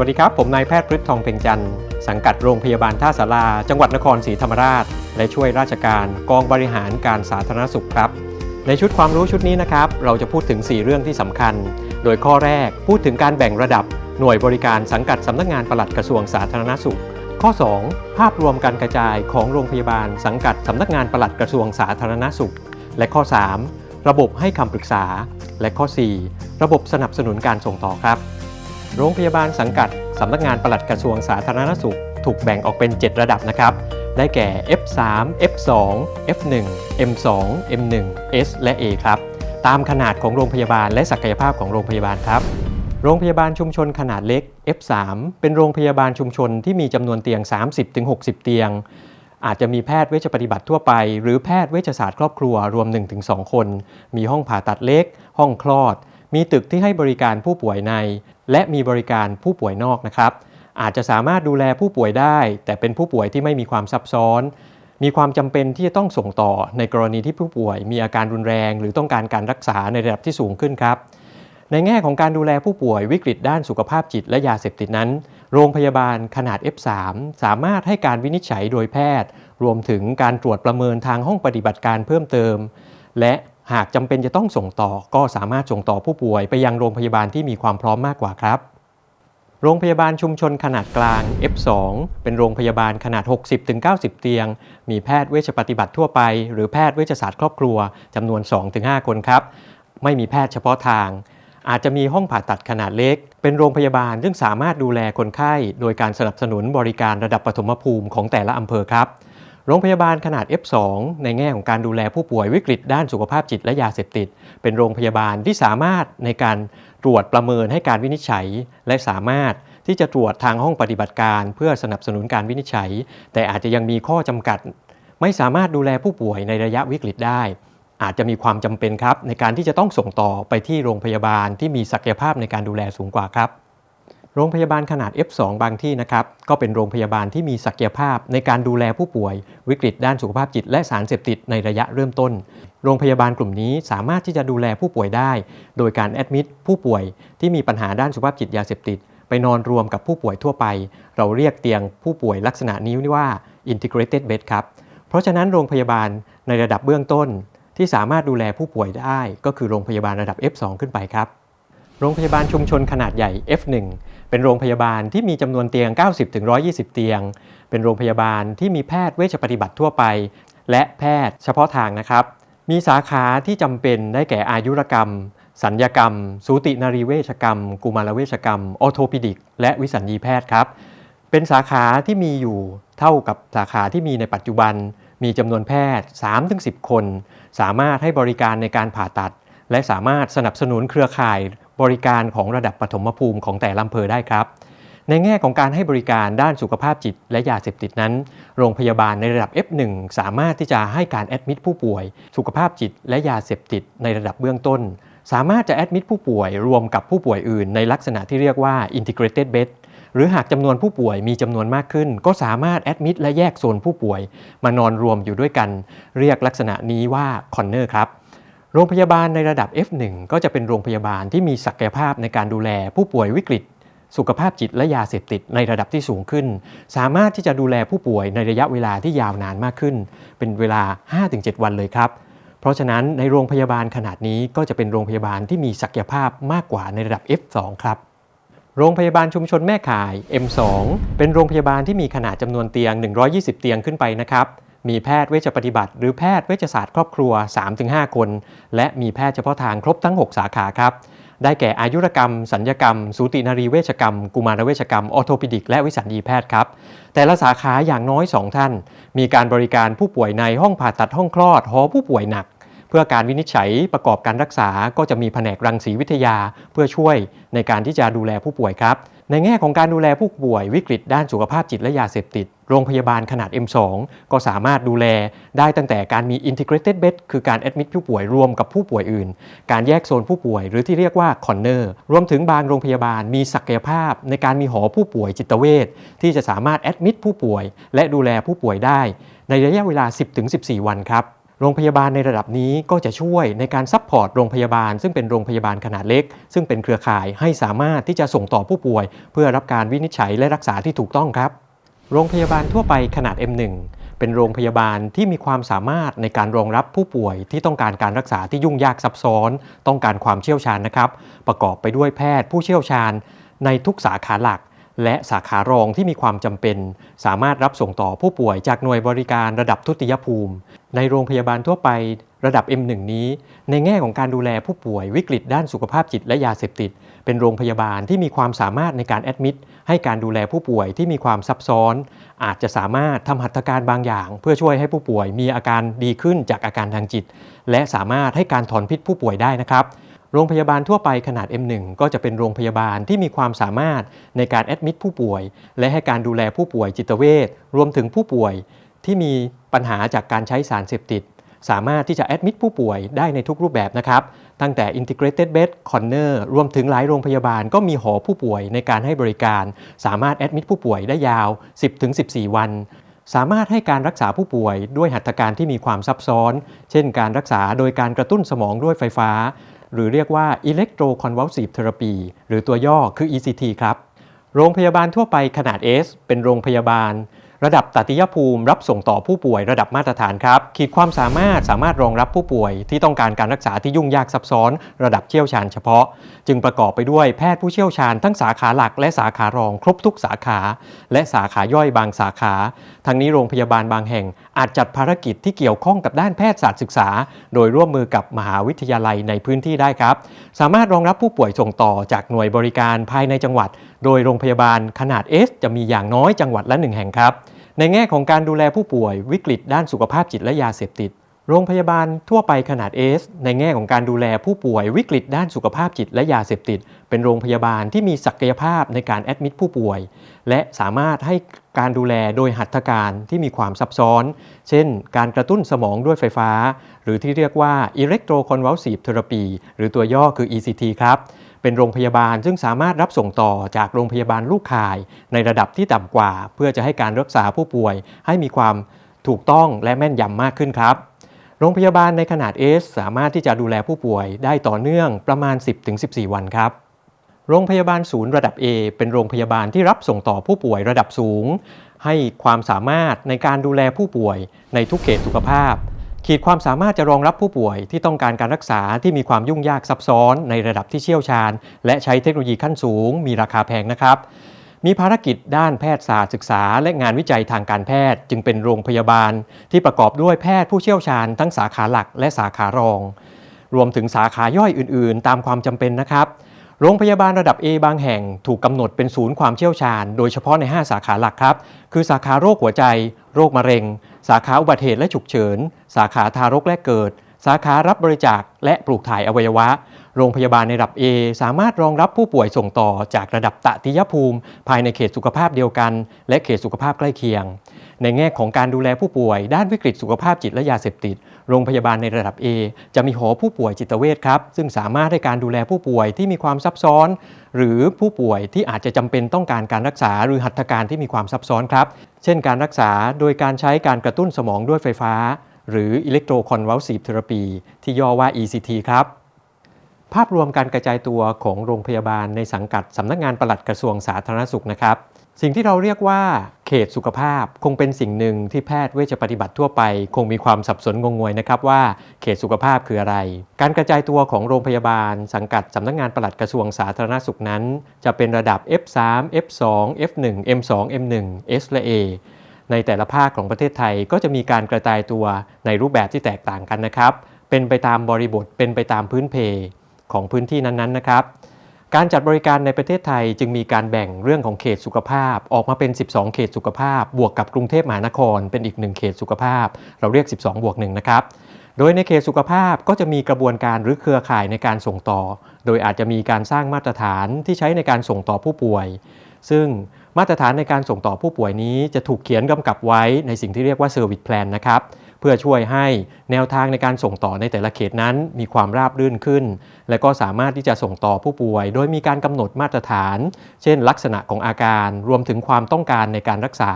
วัสดีครับ ผมนายแพทย์พฤทธิ์ทองเพ็งจันทร์สังกัดโรงพยาบาลท่าสาราจังหวัดนครศรีธรรมราช และช่วยราชการกองบริหารการสาธารณสุขครับ ในชุดความรู้ชุดนี้นะครับ เราจะพูดถึง 4 เรื่องที่สำคัญ โดยข้อแรกพูดถึงการแบ่งระดับ หน่วยบริการสังกัดสำนักงานปลัดกระทรวงสาธารณสุข ข้อ 2 ภาพรวมการกระจายของโรงพยาบาล สังกัดสำนักงานปลัดกระทรวงสาธารณสุข และข้อ 3 ระบบให้คำปรึกษา และข้อ 4 ระบบสนับสนุนการส่งต่อครับ โรงพยาบาลสังกัดสำนักงานปลัดกระทรวงสาธารณสุข ถูกแบ่งออกเป็น 7 ระดับนะครับ ได้แก่ F3 F2 F1 M2 M1 S และ A ครับ ตามขนาดของโรงพยาบาลและศักยภาพของโรงพยาบาลครับ โรงพยาบาลชุมชนขนาดเล็ก F3 เป็นโรงพยาบาลชุมชนที่มีจำนวนเตียง 30-60 เตียง อาจจะมีแพทย์เวชปฏิบัติทั่วไป หรือแพทย์เวชศาสตร์ครอบครัวรวม 1-2 คน มีห้องผ่าตัดเล็ก ห้องคลอด มีตึกที่ให้บริการผู้ป่วยใน และมีบริการผู้ป่วยนอกนะครับ อาจจะสามารถดูแลผู้ป่วยได้ แต่เป็นผู้ป่วยที่ไม่มีความซับซ้อน มีความจำเป็นที่จะต้องส่งต่อในกรณีที่ผู้ป่วย มีอาการรุนแรง หรือต้องการการรักษาในระดับที่สูงขึ้นครับ ในแง่ของการดูแลผู้ป่วยวิกฤตด้านสุขภาพจิตและยาเสพติดนั้น โรงพยาบาลขนาด F3 สามารถให้การวินิจฉัยโดยแพทย์ รวมถึงการตรวจประเมินทางห้องปฏิบัติการเพิ่มเติม และ หากจำเป็นจะต้องส่งต่อก็สามารถส่งต่อผู้ป่วยไปยังโรงพยาบาลที่มีความพร้อมมากกว่าครับ โรงพยาบาลชุมชนขนาดกลาง F2 เป็นโรงพยาบาลขนาด 60-90 เตียง มีแพทย์เวชปฏิบัติทั่วไป หรือแพทย์เวชศาสตร์ครอบครัวจำนวน 2-5 คนครับ ไม่มีแพทย์เฉพาะทาง อาจจะมีห้องผ่าตัดขนาดเล็ก เป็นโรงพยาบาลซึ่งสามารถดูแลคนไข้ โดยการสนับสนุนบริการระดับปฐมภูมิของแต่ละอำเภอครับ โรงพยาบาลขนาด F2 ในแง่ของการดูแลผู้ป่วยวิกฤตด้านสุขภาพจิตและยาเสพติด เป็นโรงพยาบาลที่สามารถในการตรวจประเมินให้การวินิจฉัย และสามารถที่จะตรวจทางห้องปฏิบัติการ เพื่อสนับสนุนการวินิจฉัย แต่อาจจะยังมีข้อจำกัด ไม่สามารถดูแลผู้ป่วยในระยะวิกฤตได้ อาจจะมีความจำเป็นครับ ในการที่จะต้องส่งต่อไปที่โรงพยาบาลที่มีศักยภาพในการดูแลสูงกว่าครับ โรงพยาบาลขนาด F2 บางที่นะครับ ก็เป็นโรงพยาบาลที่มีศักยภาพในการดูแลผู้ป่วย วิกฤตด้านสุขภาพจิตและสารเสพติดในระยะเริ่มต้น โรงพยาบาลกลุ่มนี้สามารถที่จะดูแลผู้ป่วยได้ โดยการแอดมิดผู้ป่วยที่มีปัญหาด้านสุขภาพจิตยาเสพติด ไปนอนรวมกับผู้ป่วยทั่วไป เราเรียกเตียงผู้ป่วยลักษณะนี้ว่า integrated bed ครับ เพราะฉะนั้นโรงพยาบาลในระดับเบื้องต้น ที่สามารถดูแลผู้ป่วยได้ ก็คือโรงพยาบาลระดับ F2 ขึ้นไปครับ โรงพยาบาลชุมชนขนาดใหญ่ F1 เป็นโรงพยาบาลที่มีจำนวนเตียง 90-120 เตียง เป็นโรงพยาบาลที่มีแพทย์เวชปฏิบัติทั่วไป และแพทย์เฉพาะทางนะครับ มีสาขาที่จำเป็นได้แก่อายุรกรรม สัญญกรรม สูตินรีเวชกรรม กุมารเวชกรรม ออโทปิดิก และวิสัญญีแพทย์ครับ เป็นสาขาที่มีอยู่เท่ากับสาขาที่มีในปัจจุบัน มีจำนวนแพทย์ 3-10 คน สามารถให้บริการในการผ่าตัด และสามารถสนับสนุนเครือข่าย บริการของระดับปฐมภูมิของแต่ละอำเภอได้ครับ ในแง่ของการให้บริการด้านสุขภาพจิตและยาเสพติดนั้น โรงพยาบาลในระดับ F1 สามารถที่จะให้การแอดมิดผู้ป่วย สุขภาพจิตและยาเสพติดในระดับเบื้องต้น สามารถจะแอดมิดผู้ป่วยรวมกับผู้ป่วยอื่น ในลักษณะที่เรียกว่า integrated bed หรือหากจำนวนผู้ป่วยมีจำนวนมากขึ้น ก็สามารถแอดมิดและแยกโซนผู้ป่วย มานอนรวมอยู่ด้วยกัน เรียกลักษณะนี้ว่าคอนเนอร์ครับ โรงพยาบาลในระดับ F1 ก็จะเป็นโรงพยาบาลที่มีศักยภาพในการดูแลผู้ป่วยวิกฤต สุขภาพจิตและยาเสพติดในระดับที่สูงขึ้น สามารถที่จะดูแลผู้ป่วยในระยะเวลาที่ยาวนานมากขึ้น เป็นเวลา 5-7 วันเลยครับ เพราะฉะนั้นในโรงพยาบาลขนาดนี้ก็จะเป็นโรงพยาบาลที่มีศักยภาพมากกว่าในระดับ F2 ครับโรงพยาบาลชุมชนแม่ข่าย M2 เป็นโรงพยาบาลที่มีขนาดจำนวนเตียง 120 เตียงขึ้นไปนะครับ มีแพทย์เวชปฏิบัติ หรือแพทย์เวชศาสตร์ครอบครัว 3-5 คน และมีแพทย์เฉพาะทางครบทั้ง 6 สาขาครับ ได้แก่อายุรกรรม สัญญกรรม สูตินรีเวชกรรม กุมารเวชกรรม ออโทปิดิก และวิสัญญีแพทย์ครับ แต่ละสาขาอย่างน้อย 2 ท่าน มีการบริการผู้ป่วยในห้องผ่าตัดห้องคลอดหอผู้ป่วยหนักเพื่อการวินิจฉัยประกอบการรักษาก็จะมีแผนกรังสีวิทยา เพื่อช่วยในการที่จะดูแลผู้ป่วยครับ ในแง่ของการดูแลผู้ป่วยวิกฤตด้านสุขภาพจิตและยาเสพติด โรงพยาบาลขนาด M2 ก็สามารถดูแลได้ตั้งแต่การมี integrated bed คือการ admit ผู้ป่วยรวมกับผู้ป่วยอื่น การแยกโซนผู้ป่วยหรือที่เรียกว่า corner รวมถึงบางโรงพยาบาลมีศักยภาพ ในการมีหอผู้ป่วยจิตเวชที่จะสามารถ admit ผู้ป่วย และดูแลผู้ป่วยได้ ในระยะเวลา 10-14 วันครับ โรงพยาบาลในระดับนี้ก็จะช่วยในการซัพพอร์ตโรงพยาบาล ซึ่งเป็นโรงพยาบาลขนาดเล็ก ซึ่งเป็นเครือข่ายให้สามารถที่จะส่งต่อผู้ป่วย เพื่อรับการวินิจฉัยและรักษาที่ถูกต้องครับ โรงพยาบาลทั่วไปขนาด M1 เป็นโรงพยาบาลที่มีความสามารถในการรองรับผู้ป่วยที่ต้องการการรักษาที่ยุ่งยากซับซ้อน ต้องการความเชี่ยวชาญนะครับ ประกอบไปด้วยแพทย์ผู้เชี่ยวชาญ ในทุกสาขาหลัก และสาขารองที่มีความจำเป็น สามารถรับส่งต่อผู้ป่วยจากหน่วยบริการระดับทุติยภูมิ ในโรงพยาบาลทั่วไประดับ M1 นี้ ในแง่ของการดูแลผู้ป่วยวิกฤตด้านสุขภาพจิตและยาเสพติด เป็นโรงพยาบาลที่มีความสามารถในการแอดมิดให้การดูแลผู้ป่วยที่มีความซับซ้อน อาจจะสามารถทำหัตถการบางอย่าง เพื่อช่วยให้ผู้ป่วยมีอาการดีขึ้นจากอาการทางจิต และสามารถให้การถอนพิษผู้ป่วยได้นะครับโรงพยาบาลทั่วไปขนาด M1 ก็จะเป็นโรงพยาบาลที่มีความสามารถในการแอดมิดผู้ป่วย และให้การดูแลผู้ป่วยจิตเวชรวมถึงผู้ป่วยที่มี ปัญหาจากการใช้สารเสพติด สามารถที่จะแอดมิดผู้ป่วยได้ในทุกรูปแบบนะครับ ตั้งแต่ Integrated Bed Corner รวมถึงหลายโรงพยาบาลก็มีหอผู้ป่วยในการให้บริการ สามารถแอดมิดผู้ป่วยได้ยาว 10-14 วันสามารถให้การรักษาผู้ป่วยด้วยหัตถการที่มีความซับซ้อน เช่นการรักษาโดยการกระตุ้นสมองด้วยไฟฟ้า หรือเรียกว่า Electroconvulsive Therapy หรือตัวย่อคือ ECT ครับ โรงพยาบาลทั่วไปขนาด S เป็นโรงพยาบาล ระดับตัติยภูมิรับส่งต่อผู้ป่วยระดับมาตรฐานครับ ขีดความสามารถสามารถรองรับผู้ป่วย ที่ต้องการการรักษาที่ยุ่งยากซับซ้อน ระดับเชี่ยวชาญเฉพาะ จึงประกอบไปด้วยแพทย์ผู้เชี่ยวชาญทั้งสาขาหลัก และสาขารองครบทุกสาขา และสาขาย่อยบางสาขา ทั้งนี้โรงพยาบาลบางแห่ง อาจจัดภารกิจที่เกี่ยวข้องกับด้านแพทยศาสตร์ศึกษา โดยร่วมมือกับมหาวิทยาลัยในพื้นที่ได้ครับ สามารถรองรับผู้ป่วยส่งต่อจากหน่วยบริการภายในจังหวัดโดยโรงพยาบาลขนาด S จะมีอย่างน้อยจังหวัดละหนึ่งแห่งครับ ในแง่ของการดูแลผู้ป่วยวิกฤตด้านสุขภาพจิตและยาเสพติด โรงพยาบาลทั่วไปขนาด S ในแง่ของการดูแลผู้ป่วยวิกฤตด้านสุขภาพจิตและยาเสพติด เป็นโรงพยาบาลที่มีศักยภาพในการแอดมิดผู้ป่วย และสามารถให้การดูแลโดยหัตถการที่มีความซับซ้อน เช่น การกระตุ้นสมองด้วยไฟฟ้า หรือที่เรียกว่า Electroconvulsive Therapy หรือตัวย่อคือ ECT ครับ เป็นโรงพยาบาลซึ่งสามารถรับส่งต่อจากโรงพยาบาลลูกข่าย ในระดับที่ต่ำกว่า เพื่อจะให้การรักษาผู้ป่วย ให้มีความถูกต้องและแม่นยำมากขึ้นครับโรงพยาบาลในขนาด S สามารถที่จะดูแลผู้ป่วยได้ต่อเนื่องประมาณ 10-14 วันครับ โรงพยาบาลศูนย์ระดับ A เป็นโรงพยาบาลที่รับส่งต่อผู้ป่วยระดับสูง ให้ความสามารถในการดูแลผู้ป่วยในทุกเขตสุขภาพ ขีดความสามารถจะรองรับผู้ป่วยที่ต้องการการรักษาที่มีความยุ่งยากซับซ้อนในระดับที่เชี่ยวชาญ และใช้เทคโนโลยีขั้นสูง มีราคาแพงนะครับ มีภารกิจด้านแพทยศาสตร์ศึกษา และงานวิจัยทางการแพทย์ จึงเป็นโรงพยาบาล ที่ประกอบด้วยแพทย์ผู้เชี่ยวชาญ ทั้งสาขาหลักและสาขารอง รวมถึงสาขาย่อยอื่น ๆ ตามความจำเป็นนะครับ โรงพยาบาลระดับ A บางแห่งถูกกำหนดเป็นศูนย์ความเชี่ยวชาญ โดยเฉพาะใน 5 สาขาหลักครับ คือสาขาโรคหัวใจ โรคมะเร็ง สาขาอุบัติเหตุและฉุกเฉิน สาขาทารกแรกเกิด สาขารับบริจาคและปลูกถ่ายอวัยวะ โรงพยาบาลในระดับ A สามารถรองรับผู้ป่วยส่งต่อจากระดับตะติยภูมิ ภายในเขตสุขภาพเดียวกัน และเขตสุขภาพใกล้เคียง ในแง่ของการดูแลผู้ป่วย ด้านวิกฤตสุขภาพจิตและยาเสพติด โรงพยาบาลในระดับ A จะมีหอผู้ป่วยจิตเวชครับ ซึ่งสามารถให้การดูแลผู้ป่วยที่มีความซับซ้อน หรือผู้ป่วยที่อาจจะจำเป็นต้องการการรักษา หรือหัตถการที่มีความซับซ้อนครับ เช่น การรักษาโดยการใช้การกระตุ้นสมองด้วยไฟฟ้า หรือ Electroconvulsive Therapy ที่ย่อว่า ECT ครับภาพรวมการกระจายตัวของโรงพยาบาลในสังกัดสำนักงานปลัดกระทรวงสาธารณสุขนะครับ สิ่งที่เราเรียกว่าเขตสุขภาพคงเป็นสิ่งหนึ่งที่แพทย์เวชปฏิบัติทั่วไป คงมีความสับสนงงงวยนะครับว่าเขตสุขภาพคืออะไร การกระจายตัวของโรงพยาบาล สังกัดสำนักงานปลัดกระทรวงสาธารณสุขนั้น จะเป็นระดับ F3 F2 F1 M2 M1 S และ A ในแต่ละภาคของประเทศไทยก็จะมีการกระจายตัวในรูปแบบที่แตกต่างกันนะครับ เป็นไปตามบริบทเป็นไปตามพื้นเพของพื้นที่นั้นๆนะครับ การจัดบริการในประเทศไทยจึงมีการแบ่งเรื่องของเขตสุขภาพ ออกมาเป็น 12 เขตสุขภาพ บวกกับกรุงเทพมหานคร เป็นอีกหนึ่งเขตสุขภาพ เราเรียก 12 บวก1นะครับ โดยในเขตสุขภาพก็จะมีกระบวนการหรือเครือข่ายในการส่งต่อ โดยอาจจะมีการสร้างมาตรฐานที่ใช้ในการส่งต่อผู้ป่วย ซึ่งมาตรฐานในการส่งต่อผู้ป่วยนี้จะถูกเขียนกำกับไว้ในสิ่งที่เรียกว่า Service Plan นะครับ พื่อช่วยให้แนวทางในการส่งต่อในแต่ละเขตนั้นมีความราบรื่นขึ้น และก็สามารถที่จะส่งต่อผู้ป่วย โดยมีการกำหนดมาตรฐาน เช่น ลักษณะของอาการ รวมถึงความต้องการในการรักษา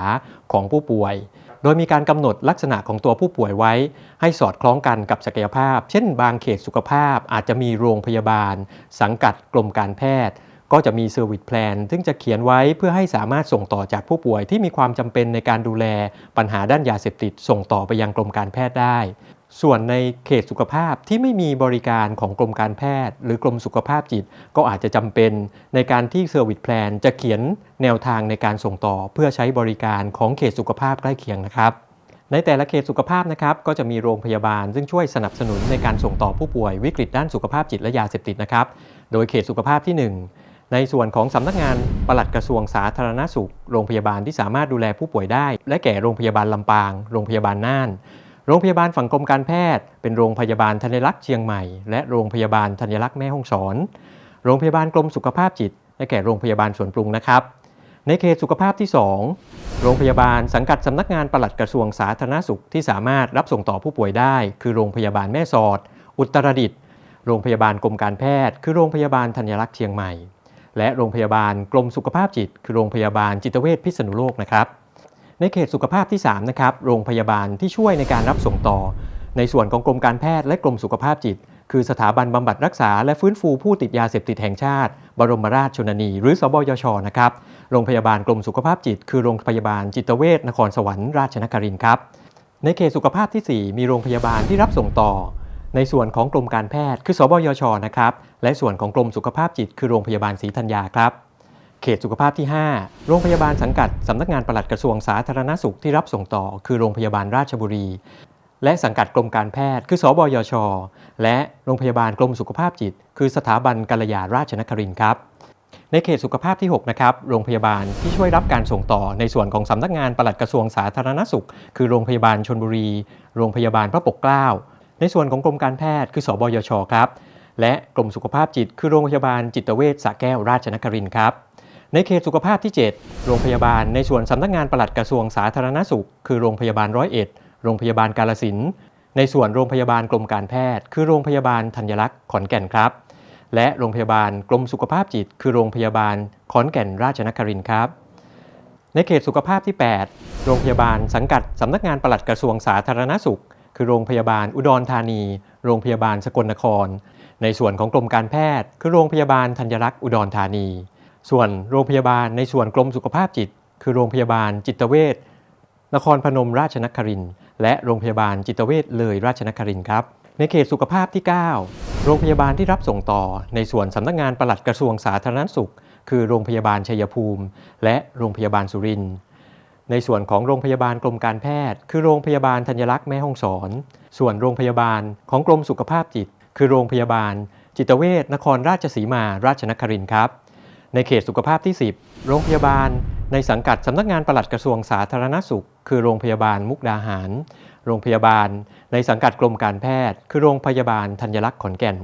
ของผู้ป่วย โดยมีการกำหนดลักษณะของตัวผู้ป่วยไว้ ให้สอดคล้องกันกับศักยภาพ เช่น บางเขตสุขภาพอาจจะมีโรงพยาบาล สังกัดกรมการแพทย์ ก็จะมีเซอร์วิสแพลนซึ่งจะเขียนไว้เพื่อให้สามารถส่งต่อจากผู้ป่วยที่มีความจำเป็นในการดูแลปัญหาด้านยาเสพติด ส่งต่อไปยังกรมการแพทย์ได้ ส่วนในเขตสุขภาพที่ไม่มีบริการของกรมการแพทย์ หรือกรมสุขภาพจิต ก็อาจจะจำเป็นในการที่เซอร์วิสแพลนจะเขียนแนวทางในการส่งต่อเพื่อใช้บริการของเขตสุขภาพใกล้เคียงนะครับในแต่ละเขตสุขภาพนะครับก็จะมีโรงพยาบาล ซึ่งช่วยสนับสนุนในการส่งต่อผู้ป่วยวิกฤตด้านสุขภาพจิตและยาเสพติดนะครับ โดยเขตสุขภาพที่ 1 ในส่วนของสำนักงานปลัดกระทรวงสาธารณสุข โรงพยาบาลที่สามารถดูแลผู้ป่วยได้ และแก่โรงพยาบาลลำปาง โรงพยาบาลน่าน โรงพยาบาลฝั่งกรมการแพทย์ เป็นโรงพยาบาลธัญลักษณ์เชียงใหม่ และโรงพยาบาลธัญลักษณ์แม่ฮ่องสอน โรงพยาบาลกรมสุขภาพจิต และแก่โรงพยาบาลสวนปรุงนะครับ ในเขตสุขภาพที่ 2 โรงพยาบาลสังกัดสำนักงานปลัดกระทรวงสาธารณสุขที่สามารถรับส่งต่อผู้ป่วยได้ คือโรงพยาบาลแม่สอด อุตรดิตถ์ โรงพยาบาลกรมการแพทย์ คือโรงพยาบาลธัญลักษณ์เชียงใหม่ และโรงพยาบาลกรมสุขภาพจิต คือโรงพยาบาลจิตเวชพิษณุโลกนะครับ ในเขตสุขภาพที่3นะครับโรงพยาบาลที่ช่วยในการรับส่งต่อ ในส่วนของกรมการแพทย์และกรมสุขภาพจิต คือสถาบันบำบัดรักษา และฟื้นฟูผู้ติดยาเสพติดแห่งชาติ บรมราชชนนี หรือสบยชนะครับโรงพยาบาลกรมสุขภาพจิต คือโรงพยาบาลจิตเวชนครสวรรค์ราชนครินทร์ครับในเขตสุขภาพทีสี่4 มีโรงพยาบาลที่รับส่งต่อ ในส่วนของกรมการแพทย์คือสบยชนะครับและส่วนของกรมสุขภาพจิตคือโรงพยาบาลศรีธัญญาครับ เขตสุขภาพที่ 5 โรงพยาบาลสังกัดสำนักงานปลัดกระทรวงสาธารณสุขที่รับส่งต่อ คือโรงพยาบาลราชบุรี และสังกัดกรมการแพทย์ คือสบยช และโรงพยาบาลกรมสุขภาพจิต คือสถาบันกัลยาราชนครินทร์ครับในเขตสุขภาพที่ 6 นะครับ โรงพยาบาลที่ช่วยรับการส่งต่อในส่วนของสำนักงานปลัดกระทรวงสาธารณสุข คือโรงพยาบาลชนบุรี โรงพยาบาลพระปกเกล้า ในส่วนของกรมการแพทย์คือ สบยชครับ และกรมสุขภาพจิตคือโรงพยาบาลจิตเวชสระแก้วราชนครินทร์ครับ ในเขตสุขภาพที่ 7 โรงพยาบาลในส่วนสำนักงานปลัดกระทรวงสาธารณสุข คือโรงพยาบาลร้อยเอ็ดโรงพยาบาลกาลสินในส่วนโรงพยาบาลกรมการแพทย์ คือโรงพยาบาลธัญลักษณ์ขอนแก่นครับ และโรงพยาบาลกรมสุขภาพจิต คือโรงพยาบาลขอนแก่นราชนครินทร์ครับ ในเขตสุขภาพที่ 8 โรงพยาบาลสังกัดสำนักงานปลัดกระทรวงสาธารณสุข คือโรงพยาบาลอุดรธานี โรงพยาบาลสกลนคร ในส่วนของกรมการแพทย์ คือโรงพยาบาลธัญรักษ์อุดรธานี ส่วนโรงพยาบาลในส่วนกรมสุขภาพจิต คือโรงพยาบาลจิตเวชนครพนมราชนครินและโรงพยาบาลจิตเวชเลยราชนครินครับในเขตสุขภาพที่ 9 โรงพยาบาลที่รับส่งต่อ ในส่วนสำนักงานปลัดกระทรวงสาธารณสุข คือโรงพยาบาลชัยภูมิ และโรงพยาบาลสุรินทร์ ในส่วนของโรงพยาบาลกรมการแพทย์ คือโรงพยาบาลธัญลักษณ์แม่ฮ่องสอน ส่วนโรงพยาบาลของกรมสุขภาพจิต คือโรงพยาบาล จิตเวชนครราชสีมาราชนครินทร์ครับ ในเขตสุขภาพที่ 10 โรงพยาบาล ในสังกัดสำนักงานปลัดกระทรวงสาธารณสุข คือโรงพยาบาลมุกดาหาร โรงพยาบาล ในสังกัดกรมการแพทย์ คือโรงพยาบาลธัญลักษณ์ขอนแก่น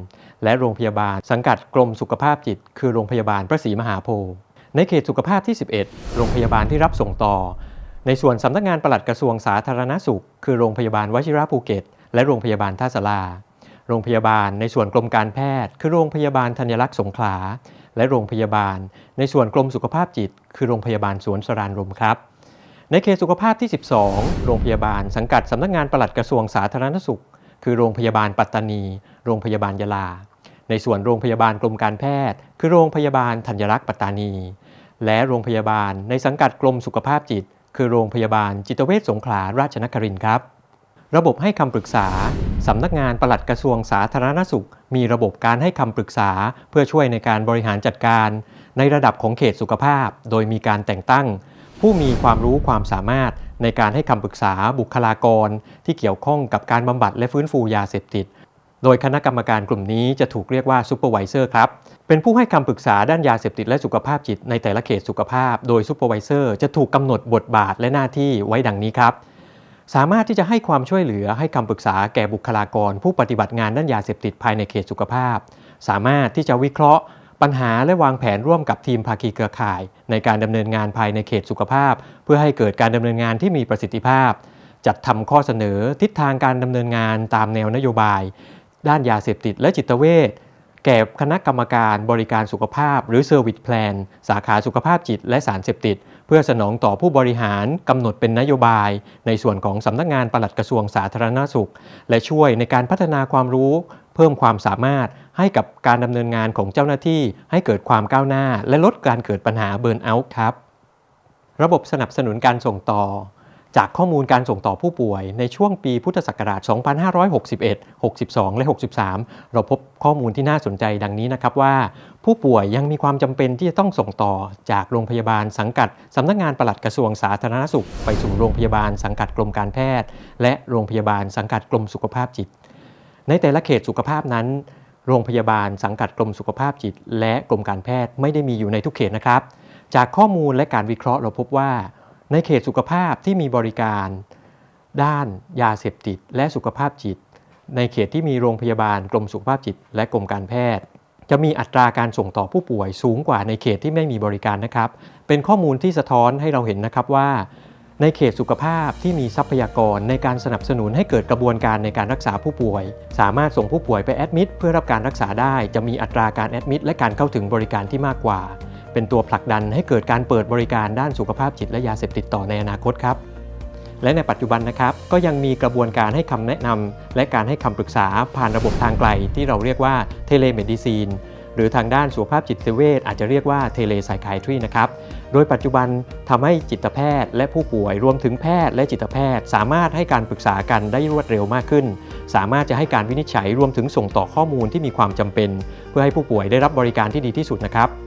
และโรงพยาบาล สังกัดกรมสุขภาพจิต คือโรงพยาบาลพระศรีมหาโพธิ์ในเขตสุขภาพที่ 11 โรงพยาบาลที่รับส่งต่อ ในส่วนสำนักงานปลัดกระทรวงสาธารณสุข คือโรงพยาบาลวชิระภูเก็ต และโรงพยาบาลท่าสลา โรงพยาบาลในส่วนกรมการแพทย์ คือโรงพยาบาลธัญลักษณ์สงขลา และโรงพยาบาล ในส่วนกรมสุขภาพจิต คือโรงพยาบาลสวนสรานรมครับในเขตสุขภาพที่ 12 โรงพยาบาลสังกัดสำนักงานปลัดกระทรวงสาธารณสุข คือโรงพยาบาลปัตตานี โรงพยาบาลยะลา ในส่วนโรงพยาบาลกรมการแพทย์ คือโรงพยาบาลธัญรักษ์ปัตตานี และโรงพยาบาลในสังกัดกรมสุขภาพจิต คือโรงพยาบาลจิตเวชสงขลาราชนครินทร์ครับ ระบบให้คำปรึกษา สำนักงานปลัดกระทรวงสาธารณสุข มีระบบการให้คำปรึกษา เพื่อช่วยในการบริหารจัดการ ในระดับของเขตสุขภาพ โดยมีการแต่งตั้ง ผู้มีความรู้ความสามารถในการให้คำปรึกษาบุคลากร ที่เกี่ยวข้องกับการบำบัดและฟื้นฟูยาเสพติด โดยคณะกรรมการกลุ่มนี้จะถูกเรียกว่าซูเปอร์วิเซอร์ครับ เป็นผู้ให้คำปรึกษาด้านยาเสพติดและสุขภาพจิตในแต่ละเขตสุขภาพ โดยซูเปอร์วิเซอร์จะถูกกำหนดบทบาทและหน้าที่ไว้ดังนี้ครับ สามารถที่จะให้ความช่วยเหลือให้คำปรึกษาแก่บุคลากร ผู้ปฏิบัติงานด้านยาเสพติดภายในเขตสุขภาพ สามารถที่จะวิเคราะห์ ปัญหาและวางแผนร่วมกับทีมภาคีเครือข่าย ในการดำเนินงานภายในเขตสุขภาพ เพื่อให้เกิดการดำเนินงานที่มีประสิทธิภาพ จัดทำข้อเสนอทิศทางการดำเนินงานตามแนวนโยบาย ด้านยาเสพติดและจิตเวชแก่คณะกรรมการบริการสุขภาพ หรือ Service Plan สาขาสุขภาพจิตและสารเสพติด เพื่อสนองต่อผู้บริหารกำหนดเป็นนโยบาย ในส่วนของสำนักงานปลัดกระทรวงสาธารณสุข และช่วยในการพัฒนาความรู้ เพิ่มความสามารถให้กับการดำเนินงานของเจ้าหน้าที่ ให้เกิดความก้าวหน้า และลดการเกิดปัญหาเบิร์นเอาท์ครับ ระบบสนับสนุนการส่งต่อ จากข้อมูลการส่งต่อผู้ป่วยในช่วงปีพุทธศักราช 2561 62 และ 63 เราพบข้อมูลที่น่าสนใจดังนี้นะครับว่า ผู้ป่วยยังมีความจำเป็นที่จะต้องส่งต่อจากโรงพยาบาลสังกัดสำนักงานปลัดกระทรวงสาธารณสุข ไปสู่โรงพยาบาลสังกัดกรมการแพทย์ และโรงพยาบาลสังกัดกรมสุขภาพจิต ในแต่ละเขตสุขภาพนั้น โรงพยาบาลสังกัดกรมสุขภาพจิต และกรมการแพทย์ไม่ได้มีอยู่ในทุกเขตนะครับ จากข้อมูลและการวิเคราะห์เราพบว่า ในเขตสุขภาพที่มีบริการ ด้านยาเสพติด และสุขภาพจิต ในเขตที่มีโรงพยาบาลกรมสุขภาพจิต และกรมการแพทย์ จะมีอัตราการส่งต่อผู้ป่วยสูงกว่าในเขตที่ไม่มีบริการนะครับ เป็นข้อมูลที่สะท้อนให้เราเห็นนะครับว่า ในเขตสุขภาพที่มีทรัพยากรในการสนับสนุนให้เกิดกระบวนการในการรักษาผู้ป่วย สามารถส่งผู้ป่วยไปแอดมิดเพื่อรับการรักษาได้ จะมีอัตราการแอดมิดและการเข้าถึงบริการที่มากกว่า เป็นตัวผลักดันให้เกิดการเปิดบริการด้านสุขภาพจิตและยาเสพติดต่อในอนาคตครับ และในปัจจุบันนะครับก็ยังมีกระบวนการให้คำแนะนำและการให้คำปรึกษาผ่านระบบทางไกล ที่เราเรียกว่าเทเลเมดิซีนหรือทางด้านสุขภาพจิตเวชอาจจะเรียกว่าเทเลไซคายทรีนะครับ โดยปัจจุบันทำให้จิตแพทย์ และผู้ป่วยรวมถึงแพทย์และจิตแพทย์ สามารถให้การปรึกษากันได้รวดเร็วมากขึ้น สามารถจะให้การวินิจฉัยรวมถึงส่งต่อข้อมูลที่มีความจำเป็น เพื่อให้ผู้ป่วยได้รับบริการที่ดีที่สุดนะครับ